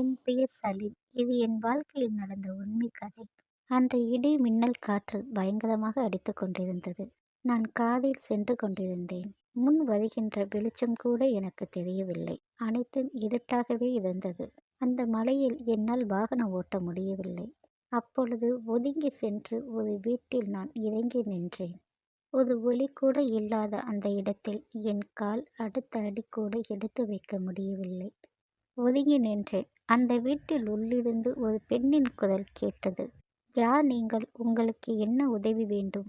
என் பெயர் சலீம். இது என் வாழ்க்கையில் நடந்த உண்மை கதை. அன்று இடி மின்னல் காற்று பயங்கரமாக அடித்து கொண்டிருந்தது. நான் காதில் சென்று கொண்டிருந்தேன். முன் வருகின்ற வெளிச்சம் கூட எனக்கு தெரியவில்லை. அனைத்தும் இருட்டாகவே இருந்தது. அந்த மலையில் என்னால் வாகனம் ஓட்ட முடியவில்லை. அப்பொழுது ஒதுங்கி சென்று ஒரு வீட்டில் நான் இறங்கி நின்றேன். ஒரு ஒளி கூட இல்லாத அந்த இடத்தில் என் கால் அடுத்த அடி கூட எடுத்து வைக்க முடியவில்லை. ஒதுங்கி நின்றேன். அந்த வீட்டில் உள்ளிருந்து ஒரு பெண்ணின் குரல் கேட்டது. யார் நீங்கள்? உங்களுக்கு என்ன உதவி வேண்டும்?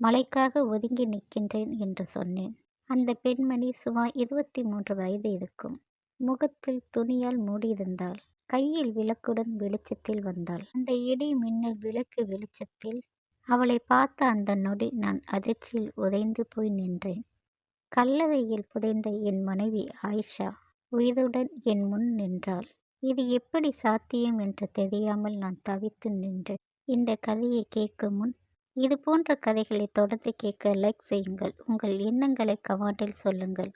மலைக்காக ஒதுங்கி நிற்கின்றேன் என்று சொன்னேன். அந்த பெண்மணி சுமார் இருபத்தி மூன்று வயது இருக்கும். முகத்தில் துணியால் மூடியிருந்தாள். கையில் விளக்குடன் வெளிச்சத்தில் வந்தாள். அந்த இடி மின்னல் விளக்கு வெளிச்சத்தில் அவளை பார்த்த அந்த நொடி நான் அதிர்ச்சியில் உதைந்து போய் நின்றேன். கல்லறையில் புதைந்த என் மனைவி ஆயிஷா உயிருடன் என் முன் நின்றாள். இது எப்படி சாத்தியம் என்று தெரியாமல் நான் தவித்து நின்றேன். இந்த கதையை கேட்கும் முன் இது போன்ற கதைகளை தொடர்ந்து கேட்க லைக் செய்யுங்கள். உங்கள் எண்ணங்களை கமெண்டில் சொல்லுங்கள்.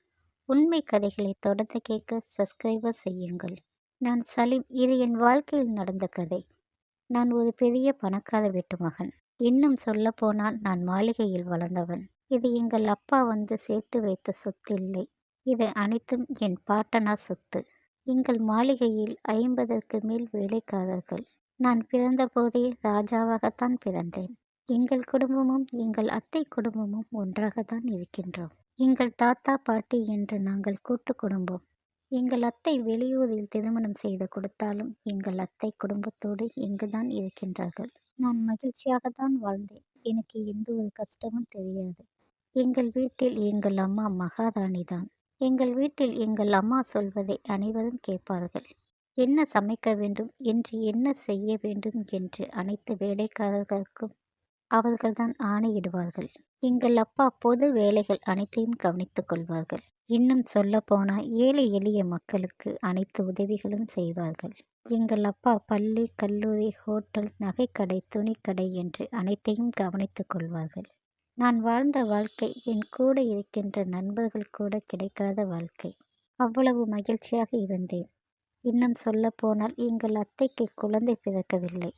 உண்மை கதைகளை தொடர்ந்து கேட்க சப்ஸ்கிரைபர் செய்யுங்கள். நான் சலீம். இது என் வாழ்க்கையில் நடந்த கதை. நான் ஒரு பெரிய பணக்கார வீட்டு மகன். இன்னும் சொல்ல போனால் நான் மாளிகையில் வளர்ந்தவன். இது எங்கள் அப்பா வந்து சேர்த்து வைத்த சொத்து இல்லை. இது அனைத்தும் என் பாட்டனார் சொத்து. எங்கள் மாளிகையில் ஐம்பதற்கு மேல் வேலைக்காரர்கள். நான் பிறந்தபோதே ராஜாவாகத்தான் பிறந்தேன். எங்கள் குடும்பமும் எங்கள் அத்தை குடும்பமும் ஒன்றாகத்தான் இருக்கின்றோம். எங்கள் தாத்தா பாட்டி என்று நாங்கள் கூட்டு குடும்பம். எங்கள் அத்தை வெளியூரில் திருமணம் செய்து கொடுத்தாலும் எங்கள் அத்தை குடும்பத்தோடு இங்குதான் இருக்கின்றார்கள். நான் மகிழ்ச்சியாகத்தான் வாழ்ந்தேன். எனக்கு எந்த ஒரு கஷ்டமும் தெரியாது. எங்கள் வீட்டில் எங்கள் அம்மா மகாதானி தான் எங்கள் வீட்டில் எங்கள் அம்மா சொல்வதை அனைவரும் கேட்பார்கள். என்ன சமைக்க வேண்டும்? என்று என்ன செய்ய வேண்டும்? என்று அனைத்து வேலைக்காரர்களுக்கும் அவர்கள்தான் ஆணையிடுவார்கள். எங்கள் அப்பா பொது வேலைகள் அனைத்தையும் கவனித்துக் கொள்வார்கள். இன்னும் சொல்ல போனால் ஏழை எளிய மக்களுக்கு அனைத்து உதவிகளும் செய்வார்கள். எங்கள் அப்பா பள்ளி கல்லூரி ஹோட்டல் நகைக்கடை துணிக்கடை என்று அனைத்தையும் கவனித்துக் கொள்வார்கள். நான் வாழ்ந்த வாழ்க்கை என் கூட இருக்கின்ற நண்பர்கள் கூட கிடைக்காத வாழ்க்கை. அவ்வளவு மகிழ்ச்சியாக இருந்தேன். இன்னும் சொல்ல போனால் எங்கள் அத்தைக்கு குழந்தை பிறக்கவில்லை.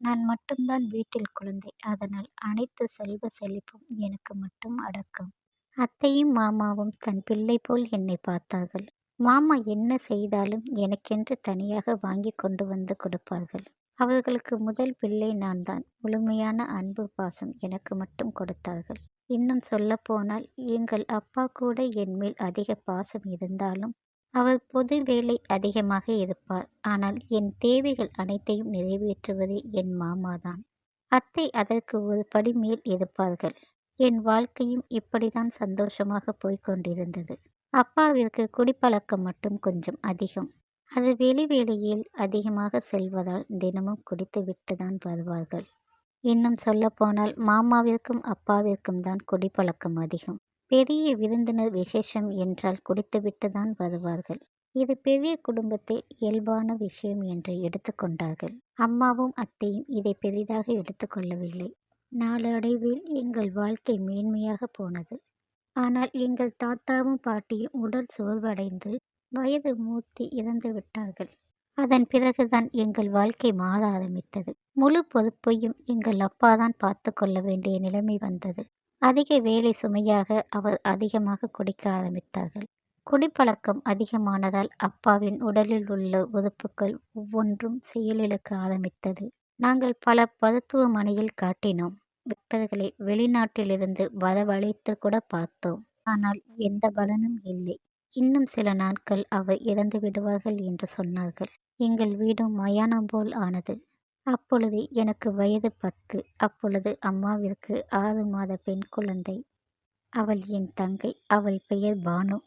நான் மட்டும்தான் வீட்டில் குழந்தை. அதனால் அனைத்து செல்வ செழிப்பும் எனக்கு மட்டும் அடக்கம். அத்தையும் மாமாவும் தன் பிள்ளை போல் என்னை பார்த்தார்கள். மாமா என்ன செய்தாலும் எனக்கென்று தனியாக வாங்கி கொண்டு வந்து கொடுப்பார்கள். அவர்களுக்கு முதல் பிள்ளை நான் தான் முழுமையான அன்பு பாசம் எனக்கு மட்டும் கொடுத்தார்கள். இன்னும் சொல்லப்போனால் எங்கள் அப்பா கூட என் மேல் அதிக பாசம் இருந்தாலும் அவர் பொது வேலை அதிகமாக இருப்பார். ஆனால் என் தேவைகள் அனைத்தையும் நிறைவேற்றுவது என் மாமாதான். அத்தை அதற்கு ஒரு படி மேல் இருப்பார்கள். என் வாழ்க்கையும் இப்படிதான் சந்தோஷமாக போய்கொண்டிருந்தது அப்பாவிற்கு குடிப்பழக்கம் மட்டும் கொஞ்சம் அதிகம். அது வெளி வேளையில் அதிகமாக செல்வதால் தினமும் குடித்துவிட்டு தான் வருவார்கள். இன்னும் சொல்லப்போனால் மாமாவிற்கும் அப்பாவிற்கும் தான் குடிப்பழக்கம் அதிகம். பெரிய விருந்தினர் விசேஷம் என்றால் குடித்துவிட்டு தான் வருவார்கள். இது பெரிய குடும்பத்தில் இயல்பான விஷயம் என்று எடுத்துக்கொண்டார்கள் அம்மாவும் அத்தையும் இதை பெரிதாக எடுத்துக்கொள்ளவில்லை நாளடைவில் எங்கள் வாழ்க்கை மேன்மையாக போனது. ஆனால் எங்கள் தாத்தாவும் பாட்டியும் உடல் சோர்வடைந்து வயது மூர்த்தி இறந்து விட்டார்கள். அதன் பிறகுதான் எங்கள் வாழ்க்கை மாற ஆரம்பித்தது. முழு பொறுப்பையும் எங்கள் அப்பா தான் பார்த்து கொள்ள வேண்டிய நிலைமை வந்தது. அதிக வேலை சுமையாக அவர் அதிகமாக குடிக்க ஆரம்பித்தார்கள். குடிப்பழக்கம் அதிகமானதால் அப்பாவின் உடலில் உள்ள உறுப்புகள் ஒவ்வொன்றும் செயலிழக்க ஆரம்பித்தது. நாங்கள் பல மருத்துவமனையில் காட்டினோம். விட்டர்களை வெளிநாட்டிலிருந்து வரவழைத்து கூட பார்த்தோம். ஆனால் எந்த பலனும் இல்லை. இன்னும் சில நாட்கள் அவர் இறந்து விடுவார்கள் என்று சொன்னார்கள். எங்கள் வீடும் மயானம் போல் ஆனது. அப்பொழுது எனக்கு வயது பத்து. அப்பொழுது அம்மாவிற்கு ஆறு மாத பெண் குழந்தை. அவள் என் தங்கை. அவள் பெயர் பானு.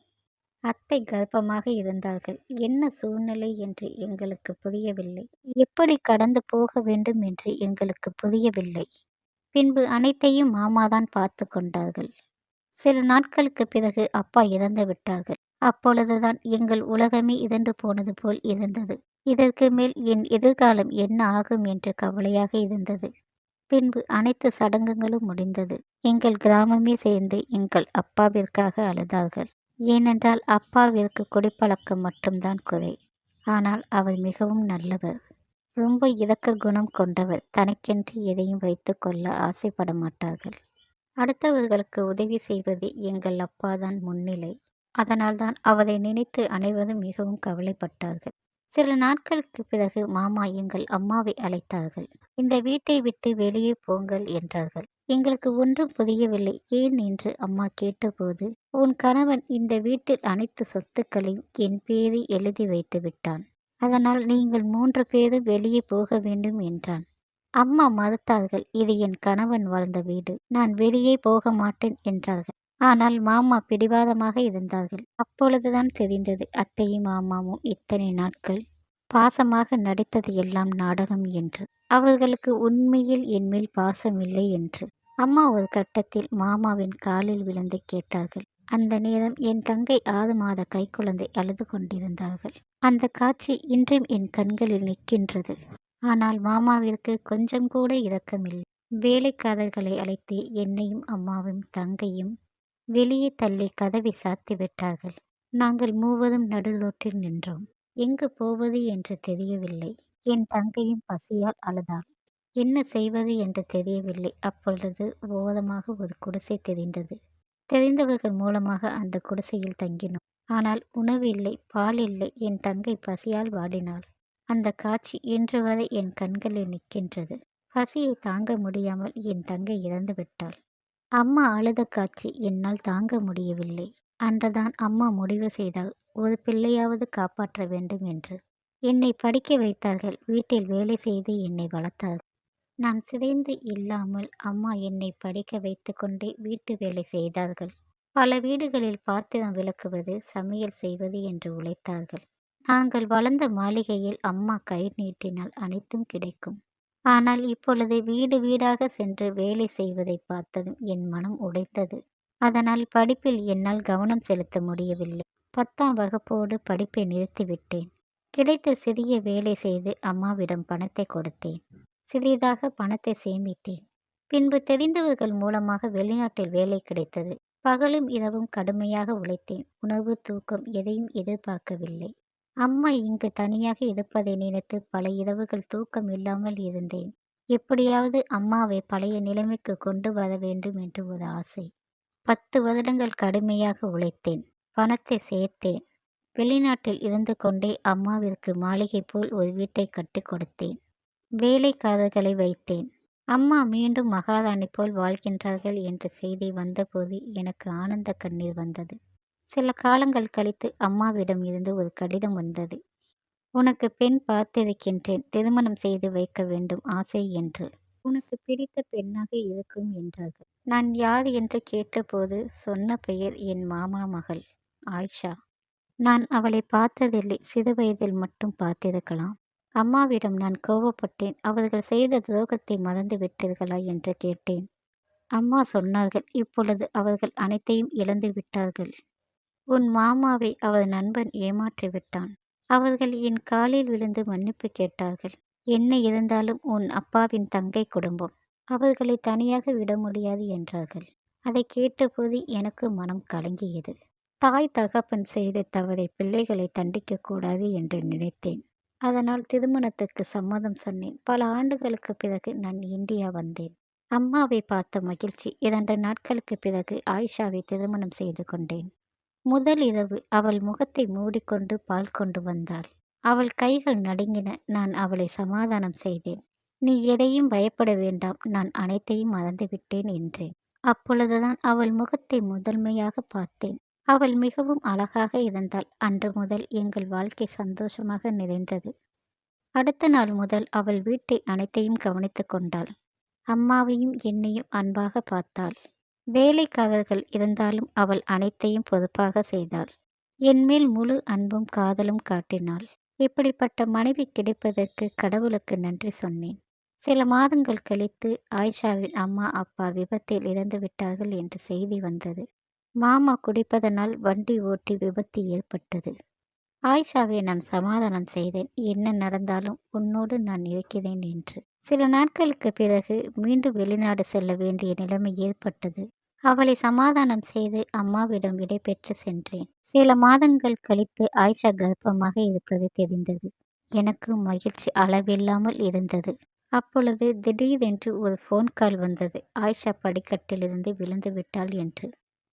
அத்தை கர்ப்பமாக இருந்தார்கள். என்ன சூழ்நிலை என்று எங்களுக்கு புரியவில்லை. எப்படி கடந்து போக வேண்டும் என்று எங்களுக்கு புரியவில்லை. பின்பு அனைத்தையும் மாமாதான் பார்த்து கொண்டார்கள். சில நாட்களுக்கு பிறகு அப்பா இறந்து விட்டார்கள். அப்பொழுதுதான் எங்கள் உலகமே இதண்டு போனது போல் இருந்தது. இதற்கு மேல் என் எதிர்காலம் என்ன ஆகும் என்று கவலையாக இருந்தது. பின்பு அனைத்து சடங்குகளும் முடிந்தது. எங்கள் கிராமமே சேர்ந்து எங்கள் அப்பாவிற்காக அழுதார்கள். ஏனென்றால் அப்பாவிற்கு குடிப்பழக்கம் மட்டும்தான் குறை. ஆனால் அவர் மிகவும் நல்லவர். ரொம்ப இதக்க குணம் கொண்டவர். தனக்கென்று எதையும் வைத்து கொள்ள ஆசைப்பட மாட்டார்கள். அடுத்தவர்களுக்கு உதவி செய்வது எங்கள் அப்பாதான் முன்னிலை. அதனால்தான் அவரை நினைத்து அனைவரும் மிகவும் கவலைப்பட்டார்கள். சில நாட்களுக்கு பிறகு மாமா எங்கள் அம்மாவை அழைத்தார்கள். இந்த வீட்டை விட்டு வெளியே போங்கள் என்றார்கள். எங்களுக்கு ஒன்றும் புரியவில்லை. ஏன் என்று அம்மா கேட்டபோது உன் கணவன் இந்த வீட்டில் அனைத்து சொத்துக்களையும் என் பேரில் எழுதி வைத்து விட்டான். அதனால் நீங்கள் மூன்று பேரும் வெளியே போக வேண்டும் என்றான். அம்மா மறுத்தார்கள் இது என் கணவன் வாழ்ந்த வீடு. நான் வெளியே போக மாட்டேன் என்றார்கள். ஆனால் மாமா பிடிவாதமாக இருந்தார்கள். அப்பொழுதுதான் தெரிந்தது அத்தையும் மாமாவும் இத்தனை நாட்கள் பாசமாக நடித்தது எல்லாம் நாடகம் என்று. அவர்களுக்கு உண்மையில் என்மேல் பாசம் இல்லை என்று. அம்மா ஒரு கட்டத்தில் மாமாவின் காலில் விழுந்து கேட்டார்கள். அந்த நேரம் என் தங்கை ஆறு மாத கைக்குழந்தை அழுது கொண்டிருந்தார்கள். அந்த காட்சி இன்றும் என் கண்களில் நிற்கின்றது. ஆனால் மாமாவிற்கு கொஞ்சம் கூட இரக்கமில்லை. வேலைக்காரர்களை அழைத்து என்னையும் அம்மாவும் தங்கையும் வெளியே தள்ளி கதவை சாத்தி விட்டார்கள். நாங்கள் மூவரும் நடுரோட்டில் நின்றோம். எங்கு போவது என்று தெரியவில்லை. என் தங்கையும் பசியால் அழுதாள். என்ன செய்வது என்று தெரியவில்லை. அப்பொழுது ஓரமாக ஒரு குடிசை தெரிந்தது. தெரிந்தவர்கள் மூலமாக அந்த குடிசையில் தங்கினோம். ஆனால் உணவு இல்லை பால் இல்லை. என் தங்கை பசியால் வாடினாள். அந்த காட்சி இன்று வரை என் கண்களில் நிற்கின்றது. பசியை தாங்க முடியாமல் என் தங்கை இறந்து விட்டாள். அம்மா அழுத காட்சி என்னால் தாங்க முடியவில்லை. அன்றுதான் அம்மா முடிவு செய்தால் ஒரு பிள்ளையாவது காப்பாற்ற வேண்டும் என்று. என்னை படிக்க வைத்தார்கள் வீட்டில் வேலை செய்து என்னை வளர்த்தார்கள். நான் சிதைந்து இல்லாமல் அம்மா என்னை படிக்க வைத்துக்கொண்டே வீட்டு வேலை செய்தார்கள். பல வீடுகளில் பாத்திரம் விளக்குவது சமையல் செய்வது என்று உழைத்தார்கள். நாங்கள் வளர்ந்த மாளிகையில் அம்மா கை நீட்டினால் அனைத்தும் கிடைக்கும். ஆனால் இப்பொழுது வீடு வீடாக சென்று வேலை செய்வதை பார்த்ததும் என் மனம் உடைத்தது. அதனால் படிப்பில் என்னால் கவனம் செலுத்த முடியவில்லை. பத்தாம் வகுப்போடு படிப்பை நிறுத்திவிட்டேன். கிடைத்த சிறிய வேலை செய்து அம்மாவிடம் பணத்தை கொடுத்தேன். சிறிதாக பணத்தை சேமித்தேன். பின்பு தெரிந்தவர்கள் மூலமாக வெளிநாட்டில் வேலை கிடைத்தது. பகலும் இரவும் கடுமையாக உழைத்தேன். உணவு தூக்கம் எதையும் எதிர்பார்க்கவில்லை. அம்மா இங்கு தனியாக இருப்பதை நினைத்து பல இரவுகள் தூக்கம் இல்லாமல் இருந்தேன். எப்படியாவது அம்மாவை பழைய நிலைமைக்கு கொண்டு வர வேண்டும் என்று ஒரு ஆசை. பத்து வருடங்கள் கடுமையாக உழைத்தேன். பணத்தை சேர்த்தேன். வெளிநாட்டில் இருந்து கொண்டே அம்மாவிற்கு மாளிகை போல் ஒரு வீட்டை கட்டி கொடுத்தேன். வேலைக்காரர்களை வைத்தேன். அம்மா மீண்டும் மகாராணி போல் வாழ்கின்றார்கள் என்ற செய்தி வந்தபோது எனக்கு ஆனந்த கண்ணீர் வந்தது. சில காலங்கள் கழித்து அம்மாவிடம் இருந்து ஒரு கடிதம் வந்தது. உனக்கு பெண் பார்த்திருக்கின்றேன். திருமணம் செய்து வைக்க வேண்டும். ஆசை என்று. உனக்கு பிடித்த பெண்ணாக இருக்கும் என்றார்கள். நான் யார் என்று கேட்டபோது சொன்ன பெயர் என் மாமா மகள் ஆயிஷா. நான் அவளை பார்த்ததில்லை. சிறு வயதில் மட்டும் பார்த்திருக்கலாம். அம்மாவிடம் நான் கோவப்பட்டேன். அவர்கள் செய்த துரோகத்தை மறந்து விட்டீர்களா என்று கேட்டேன். அம்மா சொன்னார்கள். இப்பொழுது அவர்கள் அனைத்தையும் இழந்து விட்டார்கள். உன் மாமாவை அவர் நண்பன் ஏமாற்றி விட்டான். அவர்கள் என் காலில் விழுந்து மன்னிப்பு கேட்டார்கள். என்ன இருந்தாலும் உன் அப்பாவின் தங்கை குடும்பம். அவர்களை தனியாக விட முடியாது என்றார்கள். அதை கேட்டபோது எனக்கு மனம் கலங்கியது. தாய் தகப்பன் செய்த தவறை பிள்ளைகளை தண்டிக்கக்கூடாது என்று நினைத்தேன். அதனால் திருமணத்துக்கு சம்மதம் சொன்னேன். பல ஆண்டுகளுக்கு பிறகு நான் இந்தியா வந்தேன். அம்மாவை பார்த்த மகிழ்ச்சி. இரண்டு நாட்களுக்கு பிறகு ஆயிஷாவை திருமணம் செய்து கொண்டேன். முதல் இரவு அவள் முகத்தை மூடிக்கொண்டு பால் கொண்டு வந்தாள். அவள் கைகள் நடுங்கின. நான் அவளை சமாதானம் செய்தேன். நீ எதையும் பயப்பட வேண்டாம். நான் அனைத்தையும் மறந்துவிட்டேன் என்றேன். அப்பொழுதுதான் அவள் முகத்தை முதன்மையாக பார்த்தேன். அவள் மிகவும் அழகாக இருந்தாள். அன்று முதல் எங்கள் வாழ்க்கை சந்தோஷமாக நிறைந்தது. அடுத்த நாள் முதல் அவள் வீட்டை அனைத்தையும் கவனித்து கொண்டாள். அம்மாவையும் என்னையும் அன்பாக பார்த்தாள். வேலைக்காரர்கள் இருந்தாலும் அவள் அனைத்தையும் பொறுப்பாக செய்தாள். என்மேல் முழு அன்பும் காதலும் காட்டினாள். இப்படிப்பட்ட மனைவி கிடைப்பதற்கு கடவுளுக்கு நன்றி சொன்னேன். சில மாதங்கள் கழித்து ஆயிஷாவின் அம்மா அப்பா விபத்தில் இறந்து விட்டார்கள் என்று செய்தி வந்தது. மாமா குடிப்பதனால் வண்டி ஓட்டி விபத்து ஏற்பட்டது. ஆயிஷாவை நான் சமாதானம் செய்தேன். என்ன நடந்தாலும் உன்னோடு நான் இருக்கிறேன் என்று. சில நாட்களுக்கு பிறகு மீண்டும் வெளிநாடு செல்ல வேண்டிய நிலைமை ஏற்பட்டது. அவளை சமாதானம் செய்து அம்மாவிடம் விடைபெற்று சென்றேன். சில மாதங்கள் கழித்து ஆயிஷா கர்ப்பமாக இருப்பது தெரிந்தது. எனக்கு மகிழ்ச்சி அளவில்லாமல் இருந்தது. அப்பொழுது திடீரென்று ஒரு ஃபோன் கால் வந்தது. ஆயிஷா படிக்கட்டிலிருந்து விழுந்து விட்டாள் என்று.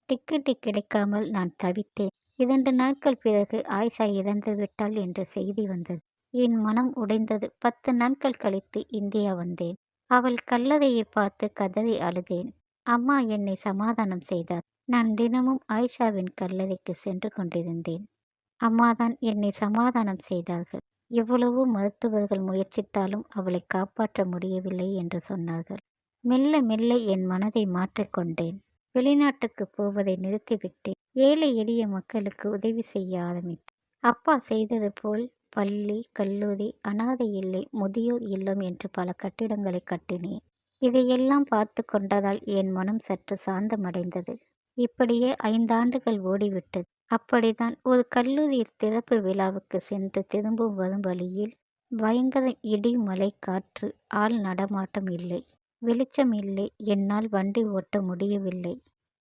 டிக்கெட்டு கிடைக்காமல் நான் தவித்தேன். இரண்டு நாட்கள் பிறகு ஆயிஷா இறந்து விட்டாள் என்ற செய்தி வந்தது. என் மனம் உடைந்தது. பத்து நாட்கள் கழித்து இந்தியா வந்தேன். அவள் கல்லறையை பார்த்து கதறி அழுதேன். அம்மா என்னை சமாதானம் செய்தார். நான் தினமும் ஆயிஷாவின் கல்லறைக்கு சென்று கொண்டிருந்தேன். அம்மாதான் என்னை சமாதானம் செய்தார்கள். எவ்வளவோ மருத்துவர்கள் முயற்சித்தாலும் அவளை காப்பாற்ற முடியவில்லை என்று சொன்னார்கள். மெல்ல மெல்ல என் மனதை மாற்றிக்கொண்டேன் வெளிநாட்டுக்கு போவதை நிறுத்திவிட்டு ஏழை எளிய மக்களுக்கு உதவி செய்ய ஆரம்பித்தேன். அப்பா செய்தது போல் பள்ளி கல்லூரி அனாதை இல்லை முதியோர் இல்லம் என்று பல கட்டிடங்களை கட்டினேன். இதையெல்லாம் பார்த்து கொண்டதால் என் மனம் சற்று சாந்தமடைந்தது. இப்படியே ஐந்தாண்டுகள் ஓடிவிட்டது. அப்படித்தான் ஒரு கல்லூரியில் திறப்பு விழாவுக்கு சென்று திரும்பும் வரும் வழியில் பயங்கர இடி மலை காற்று ஆள் நடமாட்டம் இல்லை. வெளிச்சம் இல்லை. என்னால் வண்டி ஓட்ட முடியவில்லை.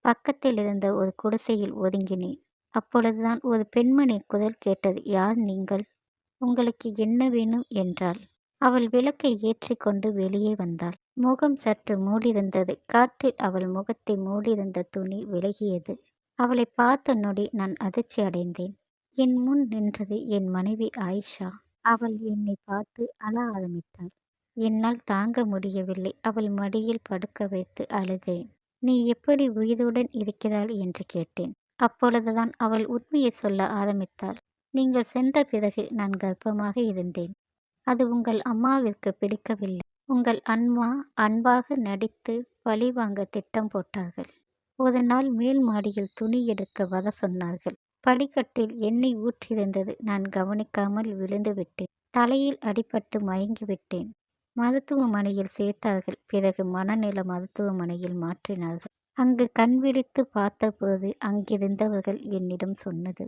பக்கத்தில் இருந்த ஒரு குடிசையில் ஒதுங்கினேன். அப்பொழுதுதான் ஒரு பெண்மணி குரல் கேட்டது. யார் நீங்கள்? உங்களுக்கு என்ன வேணும்? என்றாள். அவள் விளக்கை ஏற்றி கொண்டு வெளியே வந்தாள். முகம் சற்று மூடியிருந்தது. காற்றில் அவள் முகத்தை மூடியிருந்த துணி விலகியது. அவளை பார்த்த நொடி நான் அதிர்ச்சி அடைந்தேன். என் முன் நின்றது என் மனைவி ஆயிஷா. அவள் என்னை பார்த்து அழ ஆரம்பித்தாள். என்னால் தாங்க முடியவில்லை. அவள் மடியில் படுக்க வைத்து அழுதேன். நீ எப்படி உயிருடன் இருக்கிறாள் என்று கேட்டேன். அப்பொழுதுதான் அவள் உண்மையை சொல்ல ஆரம்பித்தாள். நீங்கள் சென்ற பிறகு நான் கர்ப்பமாக இருந்தேன். அது உங்கள் அம்மாவிற்கு பிடிக்கவில்லை. உங்கள் அம்மா அன்பாக நடித்து பழி வாங்க திட்டம் போட்டார்கள். ஒரு நாள் மேல் மாடியில் துணி எடுக்க வர சொன்னார்கள். படிக்கட்டில் எண்ணெய் ஊற்றியிருந்தது நான் கவனிக்காமல் விழுந்து விட்டேன். தலையில் அடிபட்டு மயங்கி விட்டேன். மருத்துவமனையில் சேர்த்தார்கள். பிறகு மனநல மருத்துவமனையில் மாற்றினார்கள். அங்கு கண் விழித்து பார்த்தபோது அங்கிருந்தவர்கள் என்னிடம் சொன்னது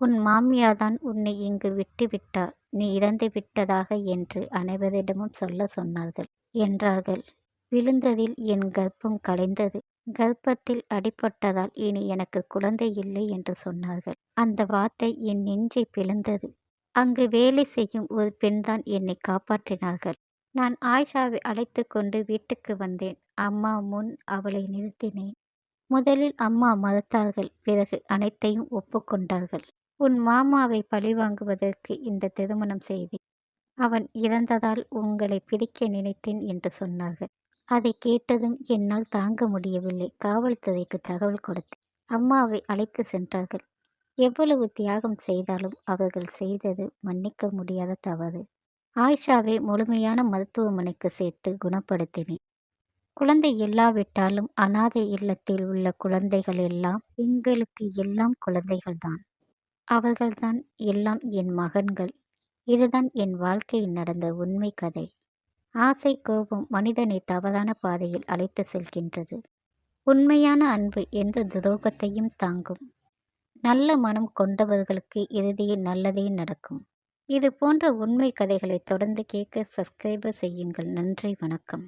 உன் மாமியார்தான் உன்னை இங்கு விட்டுவிட்டார் நீ இறந்து விட்டதாக என்று அனைவரிடமும் சொல்ல சொன்னார்கள். என்றார்கள். விழுந்ததில் என் கர்ப்பம் கலைந்தது. கர்ப்பத்தில் அடிபட்டதால் இனி எனக்கு குழந்தை இல்லை என்று சொன்னார்கள். அந்த வார்த்தை என் நெஞ்சை பிளந்தது. அங்கு வேலை செய்யும் ஒரு பெண்தான் என்னை காப்பாற்றினார்கள். நான் ஆயிஷாவை அழைத்து கொண்டு வீட்டுக்கு வந்தேன். அம்மா முன் அவளை நிறுத்தினேன். முதலில் அம்மா மறுத்தார்கள். பிறகு அனைத்தையும் ஒப்புக்கொண்டார்கள். உன் மாமாவை பழி வாங்குவதற்கு இந்த திருமணம் செய்தேன் அவன் இறந்ததால் உங்களை பிரிக்க நினைத்தேன் என்று சொன்னார்கள். அதை கேட்டதும் என்னால் தாங்க முடியவில்லை. காவல்துறைக்கு தகவல் கொடுத்தேன் அம்மாவை அழைத்து சென்றார்கள். எவ்வளவு தியாகம் செய்தாலும் அவர்கள் செய்தது மன்னிக்க முடியாத தவறு. ஆயிஷாவை முழுமையான மருத்துவமனைக்கு சேர்த்து குணப்படுத்தினேன். குழந்தை இல்லாவிட்டாலும் அனாதை இல்லத்தில் உள்ள குழந்தைகள் எல்லாம் எங்களுக்கு எல்லாம் குழந்தைகள்தான். அவர்கள்தான் எல்லாம் என் மகன்கள். இதுதான் என் வாழ்க்கையில் நடந்த உண்மை கதை. ஆசை கோபம் மனிதனை தவறான பாதையில் அழைத்து செல்கின்றது. உண்மையான அன்பு எந்த துரோகத்தையும் தாங்கும். நல்ல மனம் கொண்டவர்களுக்கு இறுதியில் நல்லதே நடக்கும். இது போன்ற உண்மை கதைகளை தொடர்ந்து கேட்க சப்ஸ்கிரைபர் செய்யுங்கள். நன்றி வணக்கம்.